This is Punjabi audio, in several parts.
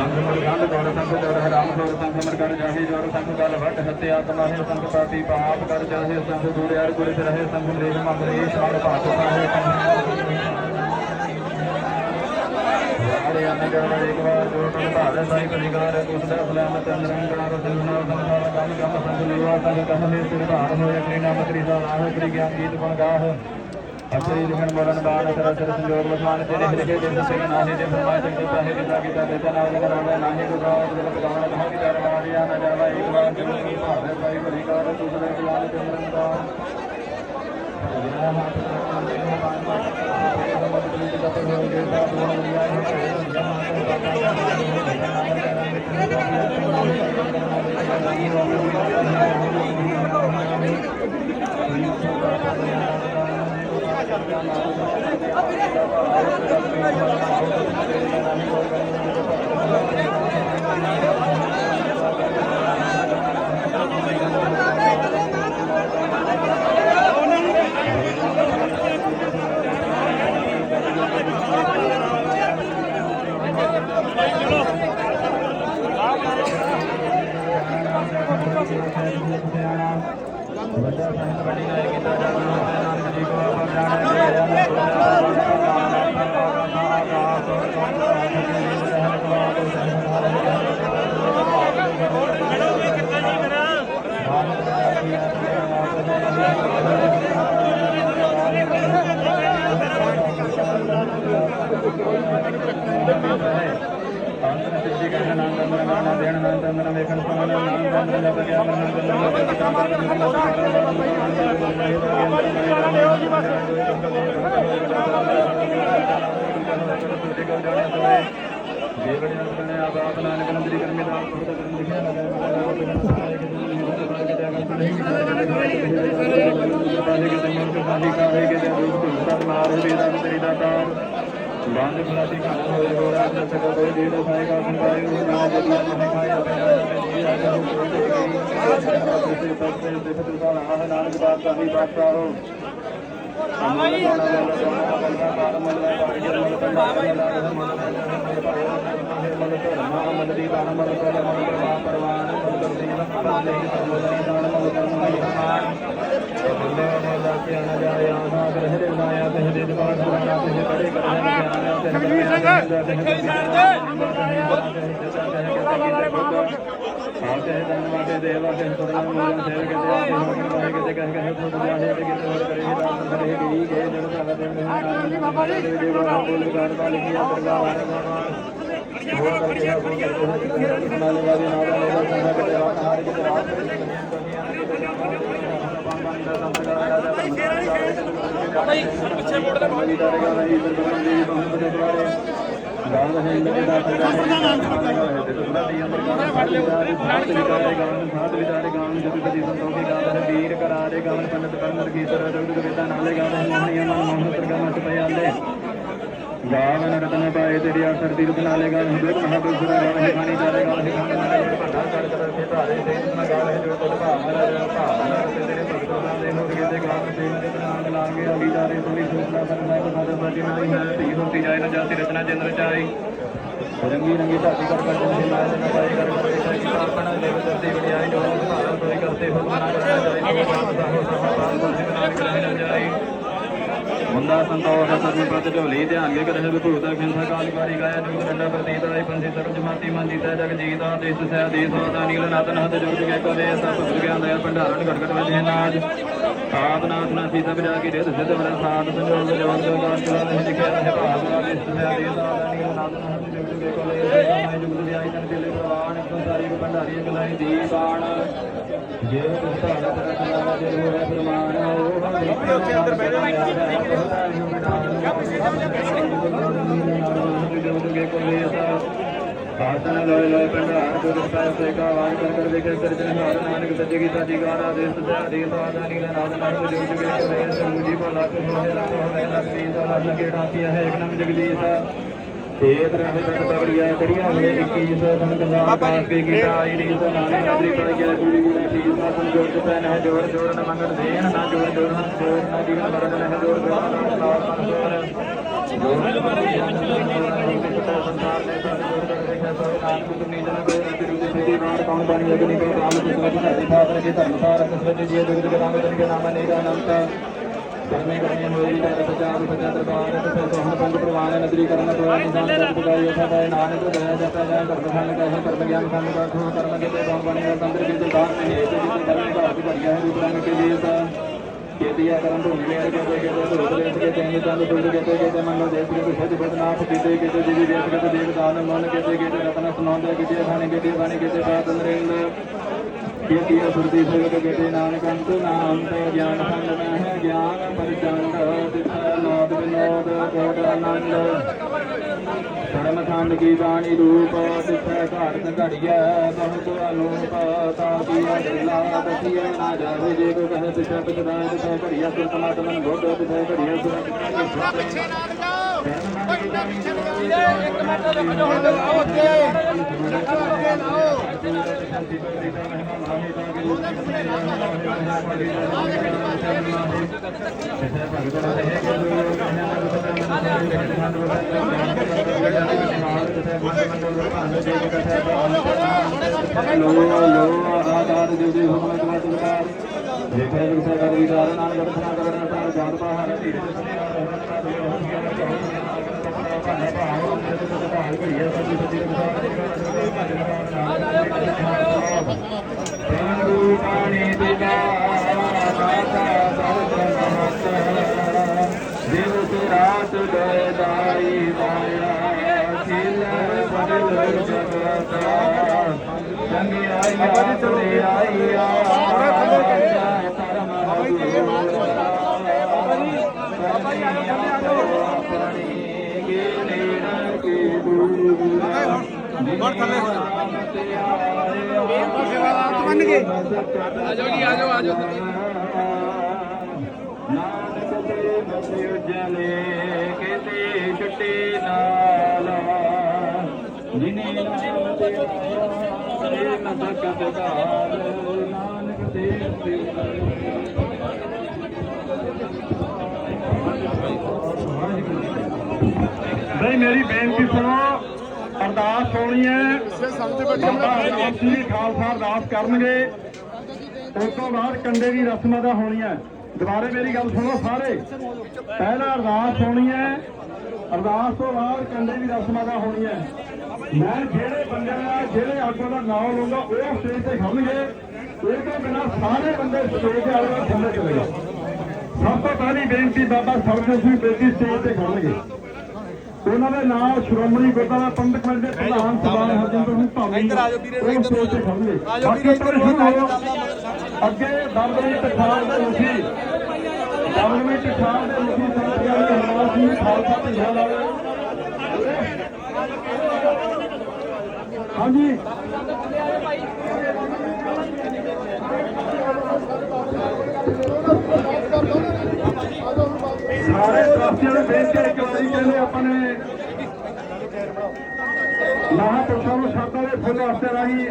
ਸੰਗ ਮਰ ਗੰਧ ਗੌਰ ਸੰਗ ਜੋਰ ਹਰਾਮ ਗੌਰ ਸੰਗ ਮਰ ਕਰ ਜਾਹੇ ਜੋਰ ਸੰਗ ਗਲ ਵਟ ਹਤੇ ਆਤਮਾ ਹੈ ਪਾਪੀ ਪਾਪ ਕਰ ਜਾਹੇ ਸੰਗ ਦੂਰ ਯਾਰ ਗੁਰ ਤੇ ਰਹੇ ਸੰਗ ਮਰੇਸ਼ ਮਗਰੇਸ਼ ਮਨ ਭਾਤ ਪਾਹੇ ਹਰੇ ਅਨ ਜਨ ਇੱਕ ਵਾਰ ਜੋ ਤਨ ਭਾਰੇ ਸਾਈ ਪਰਿਗਾਰ ਉਸ ਦਾ ਸਲਾਮਤ ਨਿਰੰਕਾਰ ਦਿਲਨਾ ਸੰਸਾਰ ਕੰਮ ਕੰਮ ਸੰਗ ਲੀਵਾ ਸੰਗ ਕਹ ਸਿਰ ਭਾਰ ਹੋਏ ਕ੍ਰੀ ਨਾਮ ਦਾ ਨਾਮ ਕ੍ਰੀ ਗੀਤ ਬਣ ਗਾਹ। ਅਸਰੀ ਲਿਖਣ ਬੋਲਣ ਦਾਨ ਤੇਰਾ ਸਿਰ ਸੰਜੋਗ ਵਸਮਾਨ ਤੇਰੇ ਹਿਰਦੇ ਦੇ ਜਿਸ ਸੇ ਦੇ ਫਰਮਾਇ ਸੰਗ ਚਾਹੇ ਕਿਤਾ ਕਿਤਾ ਦੇਤਾ ਨਾਮ ਲਗਾ ਨਾਮ ਨਾਹੀ ਕੋ ਰਾਤ ਦਿਲ ਪਕਾਉਣ ਕਹਾ ਕਿ ਦਰ ਮਾਰਿਆ ਨਾ ਜਾਵਾ ਇੱਕ ਵਾਰ ਜੋ ਕੀ ਭਾਰੇ ਸਾਈ ਪਰਿਗਾਰ ਉਸ ਦਾ ਸਲਾਮਤ ਨਿਰੰਕਾਰ Thank you. ਅੰਤਨ ਸਿੱਧੀ ਕਹਿਣ ਨਾਮ ਦੰਦਰ ਗਾਣਾ ਦੇਣ ਨਾਮ ਦੰਦਰ ਵੇਖਣ ਸੁਣਨ ਨਾਮ ਦੰਦਰ ਜਪ ਗਿਆ ਮਨ ਦੰਦਰ ਜਪ ਕੀਤਾ ਕਰ ਜੇ ਬੜੀ ਨੰਦ ਨੇ ਆਪ ਆਪ ਨਾਨਕ ਨੰਦਰੀ ਕਰਮੀ ਦਾ ਪੁਰਤ ਕਰਨ ਲਿਖਿਆ ਲਗਾ ਬਾਂਧ ਖਲਾਸੀ ਖਾਣ ਹੋਏ ਹੋ ਰਾਤ ਸਕ ਕੋਈ ਦੇ ਦੋ ਖਾਏ ਕਾ ਸੰਗਾਏ ਹੋ ਨਾ ਜਦੀ ਮਨ ਖਾਏ ਆਪਣੇ ਜੀ ਆ ਜਾ ਹੋ ਕੋਈ ਤੇ ਪੱਤੇ ਤੇ ਫਤਿਹ ਸਾਲਾ ਹੈ ਨਾਨਕ ਬਾਤ ਕਾਹੀ ਬਾਤ ਹੋ ਅਮਲ ਕੋਣਾ ਵਾਲਾ ਜਮਾ ਬੰਦਾ ਬਾਰ ਮਲ ਪਾੜ ਕੇ ਮਲ ਪੰਡਾ ਮਲ ਮਲ ਧਰਮਾ ਮਲ ਦੀ ਦਾਨ ਮਲ ਬੰਦੇ ਮਲ ਕੇ ਆਣਾ ਜਾਏ ਆਨਾ ਗ੍ਰਹਿ ਦੇ ਲਾਇਆ ਤੇ ਦੇ ਦਵਾਰ ਸੁਣਾ ਤੇ ਕੜੇ ਕਰਨ ਜਾਣਾ ਤੇ ਕਬੀਰ ਤੇ ਤੇ ਤੇ ਤੇ ਕਿਤੇ ਹੋਰ ਕਰੇ ਦਾਸ ਕਰੇ ਗਈ ਗਏ ਜਨ ਸਭ ਦੇ ਬਾਬਾ ਜੀ ਦੇ ਦੇਵਾ ਬੋਲ ਕਰ ਵਾਲੀ ਕੀ ਦਰਗਾਹ ਹੋਰ ਕਰਕੇ ਦਾ ਬਹੁਤ ਬੜੇ ਦੁਆਰੇ ਗਾਣ ਹੈ ਇੰਦਰ ਦਾ ਸਰਗਾ ਹੈ ਤੇ ਵੀਰ ਕਰਾਰੇ ਗਾਣ ਪੰਡਤ ਕਰਨਰ ਗੀਤਰ ਜਗਤ ਵੇਦਾਂ ਨਾਲੇ ਗਾਣ ਮੋਹਣੀਆਂ ਮਨ ਮੋਹਨ ਸਰਗਾਂ ਚ ਪਿਆਲੇ ਗਾਵਨ ਰਤਨ ਪਾਏ ਤੇਰੀ ਆਸਰ ਦੀ ਰੂਪ ਨਾਲੇ ਗਾਣ ਹੁਬੇ ਮਹਾਦੁਰ ਗਾਣ ਹੈ ਖਾਣੀ ਚਾਰੇ ਗਾਣ ਹੈ ਖਾਣੀ ਨਾਲੇ ਭੰਡਾ ਚੜ ਕਰ ਕੇ ਧਾਰੇ ਦੇ ਨਾ ਗਾਣ ਹੈ ਜੋ ਤੁਧ ਭਾਵਨਾ ਰਾਜਾ ਭਾਵਨਾ ਤੇ ਤੇਰੇ ਭਗਤਾਂ ਦੇ ਹੋ ਗਏ ਤੇ ਗਾਣ ਤੇ ਦੇ ਨਾਮ ਲਾਗੇ ਅਲੀ ਜਾਰੇ ਸੋਈ ਸੋਚਣਾ ਕਰਨਾ ਬਖਾਦਰ ਬਾਜੀ ਨਹੀਂ ਹੈ ਧੀ ਹੁੰਦੀ ਜਾਏ ਨਾ ਜਾਤੀ ਰਚਨਾ ਚੰਦਰ ਚਾਈ ਰੰਗੀ ਰੰਗੀ ਧਾਤੀ ਕਰ ਕਰ ਜਨ ਲਾਜ ਨਾ ਪਾਈ ਕਰ ਕਰ ਦੇਖਾ ਕਿ ਆਪਣਾ ਦੇਵ ਦਰਦੀ ਵਡਿਆਈ ਜੋ ਭਾਰਤ ਸੋਈ ਕਰਤੇ ਹੋ ਮਨਾ ਕਰਨਾ ਜਾਏ ਸਾਹਿਬ ਸਾਹਿਬ ਸਾਹਿਬ ਸਾਹਿਬ ਜਾਈ ਮੁੰਡਾ ਸੰਤੋਖ ਸਰਬੀ ਪ੍ਰਤ ਝੋਲੀ ਧਿਆਨ ਕੇ ਕਰੇ ਵਿਭੂਤਾ ਖਿੰਸਾ ਕਾਲਕਾਰੀ ਗਾਇਆ ਜੁਗ ਡੰਡਾ ਪ੍ਰਤੀਤ ਆਈ ਪੰਸੀ ਸਰਬ ਜਮਾਤੀ ਮਨ ਜੀਤਾ ਜਗ ਜੀਤਾ ਦੇਸ ਸਹਿ ਦੇਸ ਹੋਤਾ ਨੀਲ ਨਾਤਨ ਹਤ ਜੁਗ ਕੇ ਕਰੇ ਸਭ ਭੁਗ ਗਿਆਨ ਦਇਆ ਭੰਡਾਰਨ ਘਟ ਘਟ ਵਿੱਚ ਹੈ ਨਾਜ ਆਪ ਨਾਥ ਨਾ ਸੀਤਾ ਬਿਜਾ ਕੇ ਰਿਤ ਸਿਧ ਵਰ ਸਾਧ ਸੰਜੋਗ ਜੋਗ ਜੋਗਾਨ ਚਲਾ ਨਹੀਂ ਲਿਖਿਆ ਰਹੇ ਭਾਗ ਦਾ ਦੇਸ ਦੇਸ ਹੋਤਾ ਨੀਲ ਨਾਤਨ ਹਤ ਜੁਗ ਕੇ ਕਰੇ ਮੈਂ ਜੁਗ ਵਿਆਈ ਤਨ ਦਿਲੇ ਪ੍ਰਵਾਨ ਇੱਕ ਸਾਰੀ ਭੰਡਾਰੀ ਗਲਾਈ ਦੀ ਬਾਣ। ਜੇ ਤੁਸ ਭਾਰਤ ਦਾ ਚਲਾਵਾ ਜੇ ਹੋਏ ਪ੍ਰਮਾਣ ਉਹ ਉੱਥੇ ਅੰਦਰ ਬਹਿ ਆਸਨ ਲੋਏ ਲੋਏ ਭੰਡਾਰ ਗੁਰ ਸਾਹਿਬ ਸੇ ਕਾ ਵਾਰ ਕਰ ਕਰ ਵੇਖੇ ਸਰਜਨ ਹਾਰ ਨਾਨਕ ਸੱਜੇ ਕੀ ਸਾਜੀ ਗਾਰਾ ਦੇਸ ਸਜਾ ਦੇ ਸਾਦਾ ਨੀਲ ਨਾਦ ਨਾਮ ਜੋ ਜੁਗੇ ਕਰੇ ਸਰੂਜੀ ਭਲਾ ਕੋ ਹੋਏ ਲਾ ਹੋਏ ਲਖੀ ਦਾ ਲੱਗ ਕੇ ਢਾਪਿਆ ਹੈ ਇੱਕ ਜਗਦੀਸ਼ ਤੇਤ ਰਹੇ ਤਕ ਤਵੜੀਆ ਕੜੀਆਂ ਹੋਏ 21 ਸਨ ਕੰਦਾ ਪਾਸ ਕੇ ਕੀਤਾ ਆਈ ਰੀ ਸੋ ਨਾਨਕ ਨਦਰੀ ਪੜ ਗਿਆ ਗੁਰੀ ਗੁਰੀ ਕੀ ਸਾਸਨ ਜੋੜ ਤੇ ਪੈਨ ਜੋੜ ਜੋੜ ਮੰਗਣ ਦੇਣ ਨਾ ਜੋੜ ਜੋੜ ਹੱਥ ਨਾ ਜੀਵਨ ਮਰਨ ਹੈ ਜੋੜ ਜੋੜ ਨਾ ਸਾਰ ਜੋੜ ਸੰਸਾਰ ਦੇ ਸਤ ਜੋੜ ਕਰ ਦੇਖਿਆ ਸੋ ਨਾਨਕ ਪੁੱਤਰ ਨੀਜਨ ਦੇ ਰਤੀ ਰੂਪ ਸਿੱਧੀ ਬਾਣ ਕੌਣ ਬਾਣੀ ਅਗਨੀ ਕੋ ਕਾਮ ਤੇ ਸੋਚ ਧਰਤੀ ਸਾਧਨ ਕੇ ਧਰਮ ਸਾਰ ਕਸਵਤ ਜੀ ਦੁਗਦ ਗਰਾਮ ਜਨ ਕੇ ਨਾਮ ਨੀਰਾ ਅਨੰਤ ਕਰਮੇ ਕਰਮੇ ਹੋਈ ਤੇ ਸਚਾ ਸਚਾ ਦਰਬਾਰ ਤੇ ਫਿਰ ਸੋਹਣ ਪੰਜ ਪ੍ਰਵਾਨ ਨਦਰੀ ਕਰਨ ਤੋਂ ਨਿਦਾਨ ਕਰ ਬੁਗਾਈ ਉਠਾ ਦਾ ਨਾਨਕ ਦਇਆ ਜਪਿਆ ਜਾਏ ਕਰਮ ਸੰਗ ਕਹੇ ਕਰਮ ਗਿਆਨ ਸੰਗ ਦਾ ਖੋ ਕਰਮ ਕੇ ਤੇ ਕੌਣ ਬਾਣੀ ਦਾ ਤੰਦਰ ਕੇ ਤੇ ਦਾਨ ਨਹੀਂ ਤੇ ਜਿਤੇ ਕਰਮ ਦਾ ਹੱਥ ਭਰੀਆ ਹੈ ਰੂਪ ਰੰਗ ਕੇ ਜੀਤ ਕੇਤੀਆ ਕਰਨ ਤੋਂ ਮੇਰ ਕੇ ਤੇ ਕੇ ਤੇ ਰੂਪ ਦੇ ਕੇ ਤੇ ਚੰਦ ਦੁੱਧ ਕੇ ਤੇ ਕੇ ਤੇ ਮਨ ਦੇਸ ਕੇ ਤੇ ਸੱਚ ਬਦਨਾਥ ਕੀਤੇ ਕੇ ਤੇ ਜੀ ਦੇਸ ਕੇ ਤੇ ਦੇਵ ਦਾਨ ਮਨ ਕੇ ਤੇ ਕੇ ਤੇ ਰਤਨ ਸੁਨਾਉਂਦੇ ਕੇ ਤੇ ਖਾਣੇ ਕੇ ਤੇ ਬਾਣੀ ਕੇ ਤੇ ਬਾਤ ਅੰਦਰੇਂਦ ਕੇਤੀਆ ਸੁਰਤੀ ਸੇਵਕ ਕੇ ਤੇ ਨਾਨਕ ਅੰਤ, ਨਾਮ ਤੇ ਗਿਆਨ ਧਰਮ ਖੰਡ ਕੀ ਬਾਣੀ ਰੂਪ ਤਿਥੈ ਘਾਟ ਘੜੀਐ, ਬਹੁਤ ਅਨੂਪ ਤਾਕੀ ਅਗਲਾ ਦਸੀਏ ਨਾ ਜਾਵੇ ਜੇ ਕੋ ਕਹੇ ਤਿਥੈ ਪਛਦਾਇ ਤਿਥੈ ਘੜੀਐ ਸੁਰ ਸਮਾਤਮਨ ਬੋਧ ਤਿਥੈ ਘੜੀਐ ਸੁਰ ਪਿੱਛੇ ਨਾ ਲਗਾਓ ਪਿੱਛੇ ਲਗਾਓ ਇੱਕ ਮਿੰਟ ਦੇ ਹੁਣ ਆਓ ਅੱਗੇ। ਅੱਗੇ ਲੋ ਲੋ ਆਕਾਰ ਦੇ ਦੇ ਹੁਕਮ ਦੇ ਬਾਤ ਵਿਕਾਰ ਜੇਕਰ ਵਿਕਾਰ ਕਰ ਵਿਕਾਰ ਨਾਨਕ ਬਖਸ਼ਣਾ ਕਰਨਾ ਤਾਂ ਜਾਤ ਬਾਹਰ ਧੀਰੇ ਰਾਤ ਦੋਇ ਦਾਈ ਮਾਇਆ ਖਿਲ ਬਦਲ ਜਗਤਾ ਚੰਗੀ ਆਈਆ ਤੇ। ਆਈਆ ਧਰਮ ਹੁਣ ਥੱਲੇ ਸੇਵਾਦਾਰ ਜੀ ਆਜੋ ਆਜੋ ਨਾਨਕ ਤੇ ਬਸੇ ਉਜਲੇ ਕਿਤੇ ਛੁੱਟੇ ਨਾਲ ਜਿਨੇ ਨਾਮ ਤੇ ਆਇਆ ਨ ਸਕਤ ਕਾਲ ਨਾਨਕ ਤੇ ਨਹੀਂ, ਮੇਰੀ ਬੇਨਤੀ ਸੁਣੋ। ਅਰਦਾਸ ਹੋਣੀ ਹੈ। ਜੀ ਖਾਲਸਾ ਅਰਦਾਸ ਕਰਨਗੇ। ਉਸ ਤੋਂ ਬਾਅਦ ਕੰਡੇ ਦੀ ਰਸਮਾਂ ਦਾ ਹੋਣੀਆਂ। ਦੁਬਾਰੇ ਮੇਰੀ ਗੱਲ ਸੁਣੋ ਸਾਰੇ। ਪਹਿਲਾਂ ਅਰਦਾਸ ਹੋਣੀ ਹੈ। ਅਰਦਾਸ ਤੋਂ ਬਾਅਦ ਕੰਡੇ ਦੀ ਰਸਮਾਂ ਦਾ ਹੋਣੀ ਹੈ ਮੈਂ ਜਿਹੜੇ ਬੰਦੇ ਦਾ, ਜਿਹੜੇ ਆਗੂ ਦਾ ਨਾਮ ਲਊਂਗਾ, ਉਹ ਸਟੇਜ ਤੇ ਖੜਨਗੇ। ਇਹ ਤੋਂ ਬਿਨਾਂ ਸਾਰੇ ਬੰਦੇ ਸਟੇਜ ਤੇ ਆਲੇ ਥੱਲੇ ਚਲੇ ਗਏ ਸਭ ਤੋਂ ਪਹਿਲੀ ਬੇਨਤੀ ਬਾਬਾ ਸਰਵਜੋਤ ਸਿੰਘ ਬੇਦੀ ਸਟੇਜ ਤੇ ਖੜਨਗੇ ਉਹਨਾਂ ਦੇ ਨਾਲ ਸ਼੍ਰੋਮਣੀ ਗੁਰਦੁਆਰਾ ਪੰਡਤ ਕਮੇਟੀ ਦੇ ਪ੍ਰਧਾਨ ਸਰਦਾਰ ਹਰਜਿੰਦਰ ਸਿੰਘ ਧਾਮੀ ਇੱਧਰ ਆਜੋ ਵੀਰੇ ਇੱਧਰ ਆਜੋ। ਵੀਰੇ ਇੱਧਰ ਅੱਗੇ ਦਮਦਮੀ ਟਖਾਲ ਦੇ ਮੁਖੀ ਦਮਦਮੀ ਟਖਾਲ ਦੇ ਮੁਖੀ ਸਰਦਾਰ ਹਰਨਾਮ ਸਿੰਘ ਖਾਲਸਾ ਪੰਜਾਬ ਵਾਲੇ ਹਾਂਜੀ ਸਾਰੇ ਟਰਸਟੀਆਂ ਨੂੰ ਦੇਖ ਕੇ ਇੱਕ ਵਾਰੀ ਆਪਾਂ ਨੇ ਮਹਾਂਪੁਰਸ਼ਾਂ ਨੂੰ ਸ਼ਰਧਾ ਦੇ ਫੁੱਲ ਵਾਸਤੇ ਰਾਹੀਂ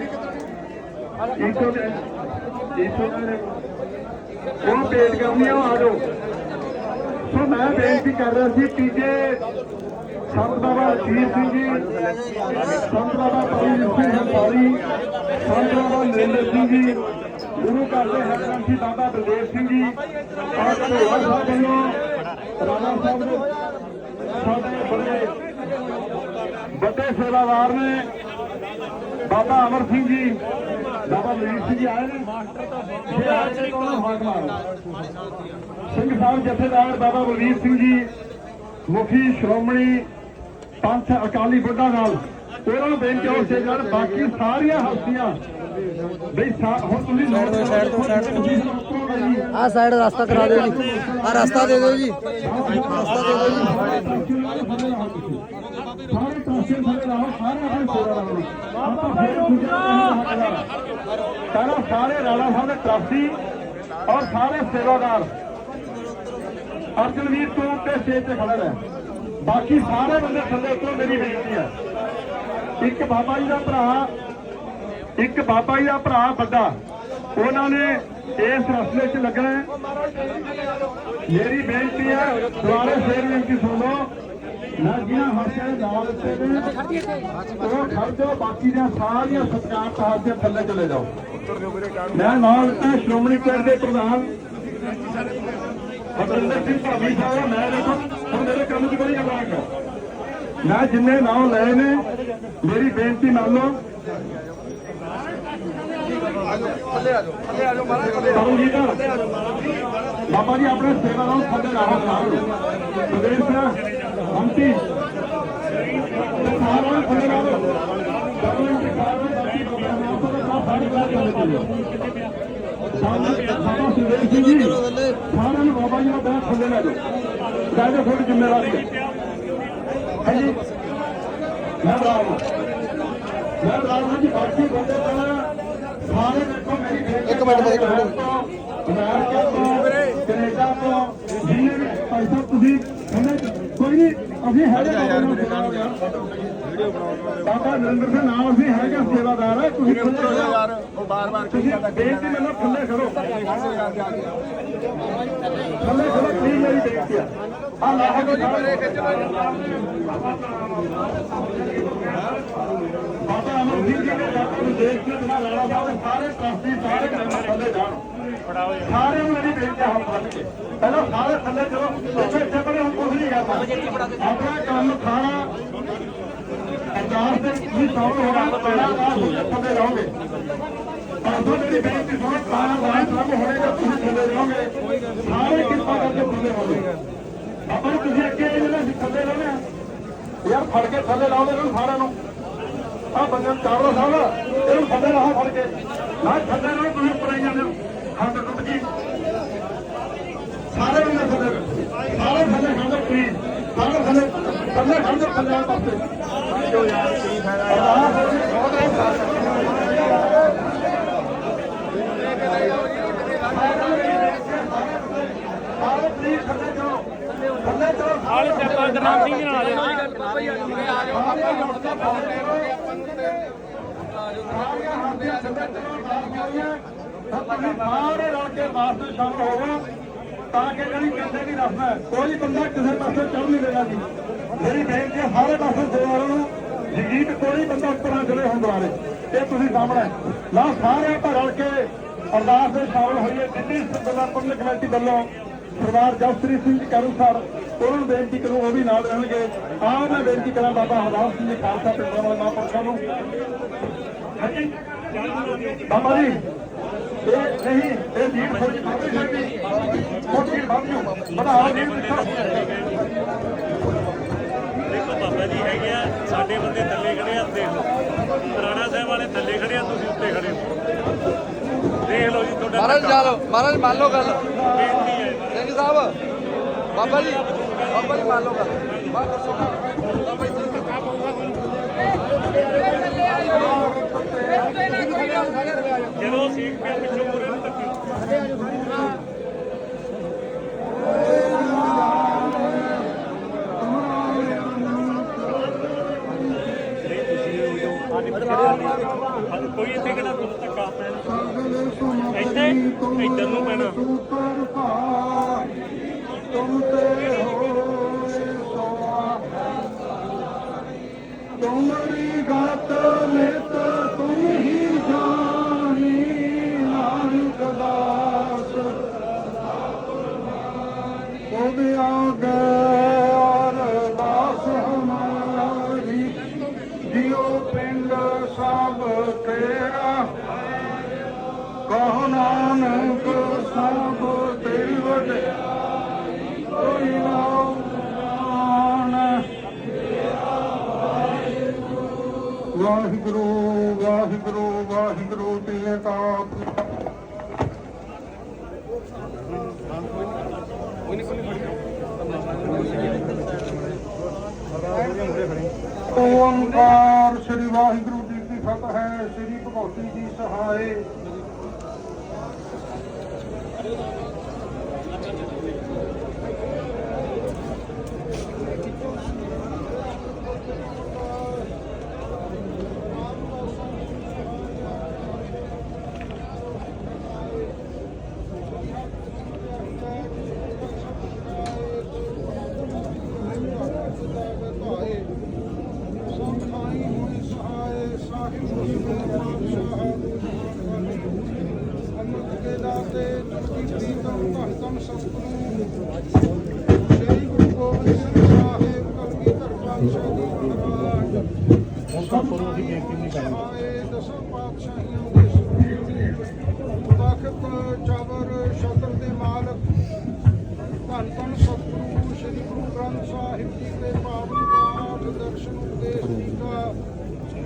ਇੱਕੋ ਦੇ ਇੱਕੋ ਦੇ ਉਹ ਭੇਟ ਕਰਨੀ ਆ, ਉਹ ਸੋ ਮੈਂ ਬੇਨਤੀ ਕਰ ਰਿਹਾ ਸੀ, ਤੀਜੇ ਸੰਤ ਬਾਬਾ ਅਜੀਤ ਸਿੰਘ ਜੀ, ਸੰਤ ਬਾਬਾ ਪਰਮਜੀਤ ਸਿੰਘ ਹੰਸਾਰੀ ਸੰਤ ਬਾਬਾ ਨਰਿੰਦਰ ਸਿੰਘ ਜੀ, ਗੁਰੂ ਘਰ ਦੇ ਹਰਗ੍ਰੰਥੀ ਬਾਬਾ ਬਲਦੇਵ ਸਿੰਘ ਜੀ ਔਰ ਭੋਲਾ ਸਾਹਿਬ ਵੱਲੋਂ ਰਾਣਾ ਸਾਹਿਬ ਦੇ ਸਾਡੇ ਬੜੇ ਵੱਡੇ ਸੇਵਾਦਾਰ ਨੇ। ਬਾਬਾ ਅਮਰ ਸਿੰਘ ਜੀ ਬਾਬਾ ਮਨੀਸ਼ ਸਿੰਘ ਜੀ ਆਏ ਨੇ। ਜੇ ਆਏ ਨੇ ਕੋਲ ਹਾਕ ਮਾਰੋ। ਸਿੰਘ ਸਾਹਿਬ ਜਥੇਦਾਰ ਬਾਬਾ ਬਲਵੀਰ ਸਿੰਘ ਜੀ ਮੁਖੀ ਸ਼੍ਰੋਮਣੀ ਪੰਥ ਅਕਾਲੀ ਬੁੱਢਾ ਨਾਲ। ਉਹਨਾਂ ਨੂੰ ਬੇਨਤੀ ਹੋ ਸੇ ਨਾਲ ਬਾਕੀ ਸਾਰੀਆਂ ਹਸਤੀਆਂ ਬਈ ਹੁਣ ਤੁਸੀਂ ਸਾਈਡ ਤੋਂ ਸਾਈਡ ਤੋਂ ਸਾਈਡ ਤੋਂ ਆ ਸਾਈਡ ਰਸਤਾ ਕਰਾ ਦਿਓ ਜੀ। ਆ ਰਸਤਾ ਦੇ ਦਿਓ ਜੀ। ਰਸਤਾ ਦੇ ਦਿਓ ਜੀ। ਸਾਰੇ ਟਰਸਟੀਆਂ ਸਾਰੇ ਲਾਓ, ਸਾਰੇ ਆਪਣੇ ਸੇਵਾ ਲਾਓ। ਆਪਾਂ ਫਿਰ ਦੂਜੇ ਸਾਰੇ ਰਾਣਾ ਸਾਹਿਬ ਦੇ ਟਰਸਟੀ ਔਰ ਸਾਰੇ ਸੇਵਾਦਾਰ ਅਰਜਨਵੀਰ ਤੋਂ ਤੇ ਸਟੇਜ ਤੇ ਖੜਾ ਰਹਿ ਬਾਕੀ ਸਾਰੇ ਬੰਦੇ ਥੱਲੇ ਉਤਰੋ ਮੇਰੀ ਬੇਨਤੀ ਹੈ। ਇੱਕ ਬਾਬਾ ਜੀ ਦਾ ਭਰਾ, ਇੱਕ ਬਾਬਾ ਜੀ ਦਾ ਭਰਾ ਵੱਡਾ, ਉਹਨਾਂ ਨੇ ਇਸ ਰਸਲੇ 'ਚ ਲੱਗਣਾ ਹੈ। ਮੇਰੀ ਬੇਨਤੀ ਹੈ, ਦੁਆਰੇ ਫੇਰ ਬੇਨਤੀ ਸੁਣ ਲਓ। ਨਾ ਜਿਹਨਾਂ ਹਾਸਿਆਂ ਦੇ ਨਾਲ ਨੇ, ਉਹ ਖੜ ਜਾਓ, ਬਾਕੀ ਦੀਆਂ ਸਾਰੀਆਂ ਸਤਿਕਾਰ ਤਹਾਰ ਦੇ ਥੱਲੇ ਚਲੇ ਜਾਓ। ਮੈਂ ਨਾਲ ਦਿੱਤਾ ਸ਼੍ਰੋਮਣੀ ਕਮੇਟੀ ਦੇ ਪ੍ਰਧਾਨ। ਬਤਰਿੰਦਰ ਸਿੰਘ ਭਾਵੀ ਸਾਹਿਬ, ਮੈਂ ਦੇਖੋ, ਹੁਣ ਮੇਰੇ ਕੰਮ 'ਚ ਕੋਈ ਗੱਲਾਂ ਕਰੋ ਮੈਂ ਜਿੰਨੇ ਨਾਮ ਲਏ ਨੇ, ਮੇਰੀ ਬੇਨਤੀ ਮੰਨ ਲਓ ਕਰੂੰਗੀ ਤਾਂ। ਬਾਬਾ ਜੀ, ਆਪਣੇ ਸੇਵਾ ਨਾਲ ਥੱਲੇ ਲਾਓ ਸਾਰੇ ਪ੍ਰਦੇਸ਼ ਦਾ ਹੰਤੀ ਸਾਰਾ ਨੂੰ ਥੱਲੇ ਲਾਓ ਗਵਰਨਮੈਂਟ ਬਾਬਾ ਸੁਰੇਸ਼ ਸਿੰਘ ਜੀ। ਸਾਰਿਆਂ ਨੂੰ ਬਾਬਾ ਜੀ ਦਾ ਬੈਠ ਥੱਲੇ ਲੈ ਜਾਓ। ਕਹਿੰਦੇ ਥੋੜੀ ਜ਼ਿੰਮੇਵਾਰੀ ਹੈ। ਹਾਂਜੀ ਮੈਂ ਬਰਾਬਰ ਮੈਂ ਬਰਾਬਰ ਜੀ, ਬਾਕੀ ਬੰਦੇ ਤਾਂ ਸਾਰੇ ਦੇਖੋ ਮੇਰੀ ਬੇਨਤੀ ਇੱਕ ਮਿੰਟ, ਇੱਕ ਮਿੰਟ। ਕੈਨੇਡਾ ਤੋਂ ਜਿੰਨੇ ਵੀ ਭਾਈ ਤੁਸੀਂ ਕੋਈ ਨਹੀਂ ਅਸੀਂ ਹੈਗੇ ਬਾਬਾ ਨਰਿੰਦਰ ਸਿੰਘ ਨਾਮ ਅਸੀਂ ਹੈਗੇ ਸੇਵਾਦਾਰ ਤੁਸੀਂ ਖੁੱਲੇ ਹੋ ਯਾਰ ਉਹ ਬਾਰ-ਬਾਰ ਤੁਸੀਂ ਬੇਨਤੀ ਮੈਨੂੰ ਖੁੱਲੇ ਕਰੋ ਥੱਲੇ ਕਰੋ ਪਲੀਜ਼ ਮੇਰੀ ਬੇਨਤੀ ਆ ਆ ਲਾਹੋ ਜੀ ਮੇਰੇ ਬਾਬਾ ਅਮਰ ਜੀ ਨੇ ਬਾਬਾ ਨੂੰ ਦੇਖ ਕੇ ਬਿਨਾਂ ਲਾਲਾ ਸਾਹਿਬ ਸਾਰੇ ਟਰਸਟੀ, ਸਾਰੇ ਮੈਂਬਰ ਥੱਲੇ ਜਾਣ। ਸਾਰੇ ਨੂੰ ਮੇਰੀ ਬੇਨਤੀ ਆ ਹੱਥ ਕੇ। ਪਹਿਲਾਂ ਸਾਰੇ ਥੱਲੇ ਚਲੋ ਇੱਥੇ ਇੱਥੇ ਬੜੇ ਹੁਣ ਕੁਝ ਨਹੀਂ ਕਰਦਾ ਆਪਣਾ ਕੰਮ ਖਾਣਾ ਅਰਦਾਸ ਦੇ ਵੀ ਸੌਣ ਹੋਣਾ, ਪਹਿਲਾਂ ਅਰਦਾਸ ਥੱਲੇ ਰਹੋਗੇ। ਪਰਸੋਂ ਮੇਰੀ ਬੇਨਤੀ ਸੁਣੋ ਖਾਣਾ ਵਾਲਾ ਕੰਮ ਹੋਣੇਗਾ ਤੁਸੀਂ ਥੱਲੇ ਰਹੋਗੇ। ਸਾਰੇ ਕਿਰਪਾ ਕਰਕੇ ਥੱਲੇ ਰਹੋਗੇ ਆਪਾਂ ਤੁਸੀਂ ਅੱਗੇ ਜਿਹੜੇ ਥੱਲੇ ਰਹੋਗੇ ਯਾਰ ਫੜ ਕੇ ਥੱਲੇ ਲਾਓ ਇਹਨਾਂ ਨੂੰ ਸਾਰਿਆਂ ਨੂੰ। ਆ ਬੰਦੇ ਚਾਵਲਾ ਸਾਹਿਬ, ਇਹਨੂੰ ਥੱਲੇ ਲਾਓ ਫੜ ਕੇ। ਨਾ ਥੱਲੇ ਲਾਓ, ਤੁਸੀਂ ਉੱਪਰ ਆਈ ਜਾਂਦੇ ਹੋ। ਹੱਥ ਟੁੱਟ ਗਈ ਸਾਰੇ ਬੰਦੇ ਥੱਲੇ ਸਾਰੇ ਥੱਲੇ ਖੜੋ ਪਲੀਜ਼ ਸਾਰੇ ਥੱਲੇ ਥੱਲੇ ਖੜੋ ਥੱਲੇ ਆ ਪਾਸੇ ਜੋ ਯਾਰ ਕੀ ਸਾਰੇ ਪਲੀਜ਼ ਥੱਲੇ ਜਾਓ। ਥੱਲੇ ਜਾਓ ਆਲੇ ਸਿੰਘ ਨਾਲ ਆ ਜਾਓ। ਸਾਰੇ ਰਲ ਕੇ ਮਾਸਟਰ ਸ਼ਾਮਲ ਹੋਵੋ ਤਾਂ ਕਿ ਜਿਹੜੀ ਕਿਸੇ ਦੀ ਰਸਮ ਕੋਈ ਬੰਦਾ ਕਿਸੇ ਪਾਸੇ ਚੜ ਨਹੀਂ ਦੇਣਾ ਜੀ ਮੇਰੀ ਬੇਨਤੀ ਹੈ ਸਾਰੇ ਪਾਸੇ ਸੇਵਾਰਾਂ ਨੂੰ ਜਗੀਤ ਕੋਈ ਬੰਦਾ ਉੱਪਰ ਨਾ ਚਲੇ ਹੁਣ ਦੁਆਰੇ ਇਹ ਤੁਸੀਂ ਸਾਹਮਣੇ। ਨਾ ਸਾਰੇ ਆਪਾਂ ਰਲ ਕੇ ਅਰਦਾਸ ਦੇ ਸ਼ਾਮਲ ਹੋਈਏ। ਦਿੱਲੀ ਸੰਗਠਨ ਕਮੇਟੀ ਵੱਲੋਂ ਸਰਦਾਰ ਜਸਪ੍ਰੀ ਸਿੰਘ ਜੀ ਕਰੂ ਸਰ ਉਹਨਾਂ ਨੂੰ ਬੇਨਤੀ ਕਰੂੰ ਉਹ ਵੀ ਨਾਲ ਰਹਿਣਗੇ। ਆਹ ਮੈਂ ਬੇਨਤੀ ਕਰਾਂ ਬਾਬਾ ਹਰਦਾਸ ਸਿੰਘ ਜੀ ਖਾਲਸਾ ਪਿੰਡਾਂ ਵਾਲੇ ਮਹਾਂਪੁਰਖਾਂ ਨੂੰ। ਬਾਬਾ ਜੀ ਇਹ ਨਹੀਂ ਇਹ ਜੂ ਦੇਖੋ ਬਾਬਾ ਜੀ ਹੈਗੇ ਆ ਸਾਡੇ ਬੰਦੇ ਥੱਲੇ ਖੜੇ ਆ ਦੇਖ ਲਓ। ਰਾਣਾ ਸਾਹਿਬ ਵਾਲੇ ਥੱਲੇ ਖੜੇ ਆ ਤੁਸੀਂ ਉੱਤੇ ਖੜੇ ਹੋ। ਦੇਖ ਲਓ ਜੀ ਤੁਹਾਡਾ ਮਹਾਰਾਜ ਧੱਕਾ। ਚਲੋ ਮਹਾਰਾਜ ਮੰਨ ਲਓ ਗੱਲ। ਸਾਹਿਬ। ਬਾਬਾ ਜੀ ਬਾਬਾ ਜੀ ਮੰਨ ਲਓ ਗੱਲ। ਬਾਤ ਦੱਸੋ ਬਾਬਾ ਜੀ ਜਦੋਂ ਸੀਟ ਪਿਆ ਪਿੱਛੋਂ ਪੂਰੇ ਨੂੰ ਧੱਕੇ ਨਹੀਂ ਤੁਸੀਂ ਕੋਈ ਇੱਥੇ ਕਿਹੜਾ ਤੁਹਾਨੂੰ ਧੱਕਾ? ਪੈਣਾ ਇੱਥੇ ਇੱਧਰ ਨੂੰ ਪੈਣਾ। ਵਾਹਿਗੁਰੂ ਵਾਹਿਗੁਰੂ ਵਾਹਿਗੁਰੂ ਤੇਰੇ ਕਾ ਓੰਕਾਰ ਸ੍ਰੀ ਵਾਹਿਗੁਰੂ ਜੀ ਕੀ ਫਤਿਹ। ਹੈ ਸ੍ਰੀ ਭਗਵਤੀ ਜੀ ਸਹਾਏ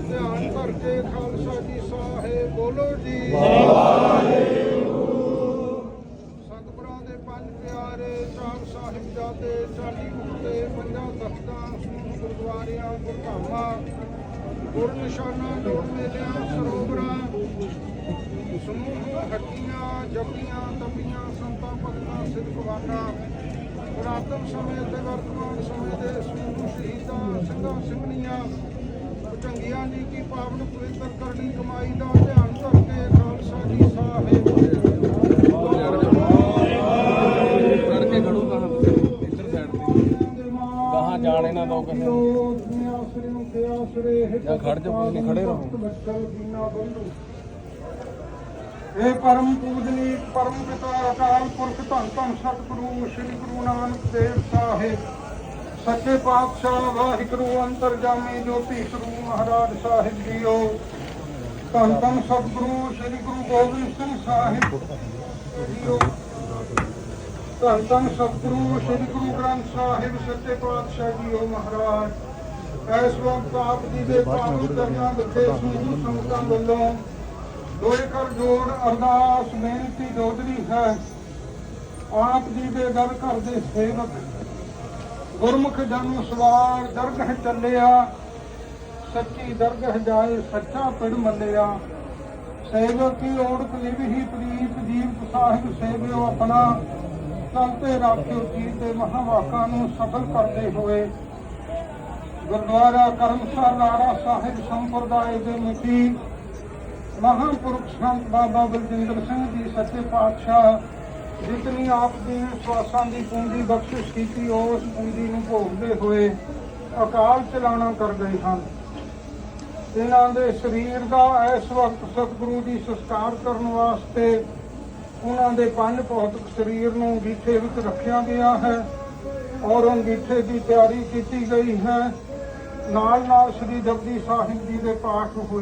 ਧਿਆਨ ਕਰਕੇ ਖਾਲਸਾ ਜੀ ਸਾਹਿਬ ਬੋਲੋ ਜੀ ਸਤਿਗੁਰਾਂ ਦੇ ਪੰਜ ਪਿਆਰੇ ਚਾਰ ਸਾਹਿਬਜ਼ਾਦੇ ਚਾਲੀ ਮੁਕਤੇ ਪੰਜਾਂ ਤਖਤਾਂ ਸਮੂਹ ਗੁਰਦੁਆਰਿਆਂ ਗੁਰਧਾਮਾਂ ਗੁਰ ਨਿਸ਼ਾਨਾ ਜੋੜ ਮੇਲਿਆਂ, ਸਰੋਵਰਾਂ, ਸਮੂਹ, ਹੱਟੀਆਂ, ਜਪੀਆਂ, ਤਪੀਆਂ, ਸੰਤਾਂ, ਭਗਤਾਂ ਸਿੱਖਵਾਨਾਂ ਪੁਰਾਤਨ ਸਮੇਂ ਤੇ ਵਰਤਮਾਨ ਸਮੇਂ ਦੇ ਸਮੂਹ ਸ਼ਹੀਦਾਂ, ਸਿੰਘਾਂ ਸਿੰਘਣੀਆਂ, ਚੰਗੀਆਂ ਜੀ ਕੀ ਪਾਵਨ ਪਵਿੱਤਰ ਕਰਨੀ ਕਮਾਈ ਦਾ ਧਿਆਨ ਕਰਕੇ ਖਾਲਸਾ ਜੀ ਸਾਹਿਬ। ਕਹਾਂ ਜਾਣ ਕਿਸੇ ਨੂੰ ਖੜ ਜਾਓ, ਕੋਈ ਨਹੀਂ, ਖੜੇ ਰਹੋ। ਇਹ ਪਰਮ ਪੂਜਨੀ ਪਰਮ ਪਿਤਾ ਅਕਾਲ ਪੁਰਖ ਧੰਨ ਧੰਨ ਸਤਿਗੁਰੂ ਸ੍ਰੀ ਗੁਰੂ ਨਾਨਕ ਦੇਵ ਸਾਹਿਬ। ਸੱਚੇ ਪਾਤਸ਼ਾਹ ਵਾਹਿਗੁਰੂ ਅੰਤਰਜਾਮੀ ਜੋਤੀ ਸਰੂਪ ਮਹਾਰਾਜ ਸਾਹਿਬ ਜੀਓ। ਧੰਨ ਧੰਨ ਸਤਿਗੁਰੂ ਸ੍ਰੀ ਗੁਰੂ ਗੋਬਿੰਦ ਸਿੰਘ ਸਾਹਿਬ ਜੀਓ। ਧੰਨ ਧੰਨ ਸਤਿਗੁਰੂ ਸ੍ਰੀ ਗੁਰੂ ਗ੍ਰੰਥ ਸਾਹਿਬ ਸੱਚੇ ਪਾਤਸ਼ਾਹ ਜੀਓ ਮਹਾਰਾਜ। ਇਸ ਵਕਤ ਆਪ ਜੀ ਦੇ ਪਾਵਨ ਚਰਨਾਂ ਵਿਖੇ ਸਮੂਹ ਸੰਗਤਾਂ ਵੱਲੋਂ ਦੋਏ ਕਰ ਜੋੜ ਅਰਦਾਸ ਬੇਨਤੀ ਜੋਦਰੀ ਹੈ ਆਪ ਜੀ ਦੇ ਦਰ ਘਰ ਦੇ ਸੇਵਕ ਗੁਰਮੁਖ ਜਨਮ ਸਵਾਰ ਦਰਗਹ ਚੱਲਿਆ ਸੱਚੀ ਦਰਗਹ ਜਾਏ ਸੱਚਾ ਪਿੜ ਮੱਲਿਆ। ਸੇਵਕ ਕੀ ਓੜਕ ਲਿਵਹੀ ਪ੍ਰੀਤ ਜੀਵ ਸਾਹਿਬ ਸੇਵਿਓ ਆਪਣਾ ਚਲਤੇ ਰਾਖਿਓ ਜੀ ਦੇ ਮਹਾਵਾਕਾਂ ਨੂੰ ਸਫਲ ਕਰਦੇ ਹੋਏ ਗੁਰਦੁਆਰਾ ਕਰਮਸਰ ਨਾਰਾ ਸਾਹਿਬ ਸੰਪਰਦਾਇ ਦੇ ਮੁਖੀ ਮਹਾਂਪੁਰਖ ਸੰਤ ਬਾਬਾ ਬਲਜਿੰਦਰ ਸਿੰਘ ਜੀ ਸੱਚੇ ਪਾਤਸ਼ਾਹ, ਜਿਤਨੀ ਆਪ ਦੀ ਸਵਾਸਾਂ ਦੀ ਪੂੰਜੀ ਬਖਸ਼ਿਸ਼ ਕੀਤੀ ਉਸ ਪੂੰਜੀ ਨੂੰ ਭੋਗਦੇ ਹੋਏ ਅਕਾਲ ਚਲਾਣਾ ਕਰ ਗਏ ਹਨ। ਇਹਨਾਂ ਦੇ ਸਰੀਰ ਦਾ ਇਸ ਵਕਤ ਸਤਿਗੁਰੂ ਦੀ ਸੰਸਕਾਰ ਕਰਨ ਵਾਸਤੇ ਉਹਨਾਂ ਦੇ ਪੰਜ ਭੌਤਿਕ ਸਰੀਰ ਨੂੰ ਅੰਗੀਠੇ ਵਿੱਚ ਰੱਖਿਆ ਗਿਆ ਹੈ ਔਰ ਅੰਗੀਠੇ ਦੀ ਤਿਆਰੀ ਕੀਤੀ ਗਈ ਹੈ। ਨਾਲ ਨਾਲ ਸ੍ਰੀ ਜਪਜੀ ਸਾਹਿਬ ਜੀ ਦੇ ਪਾਠ ਹੋਏ।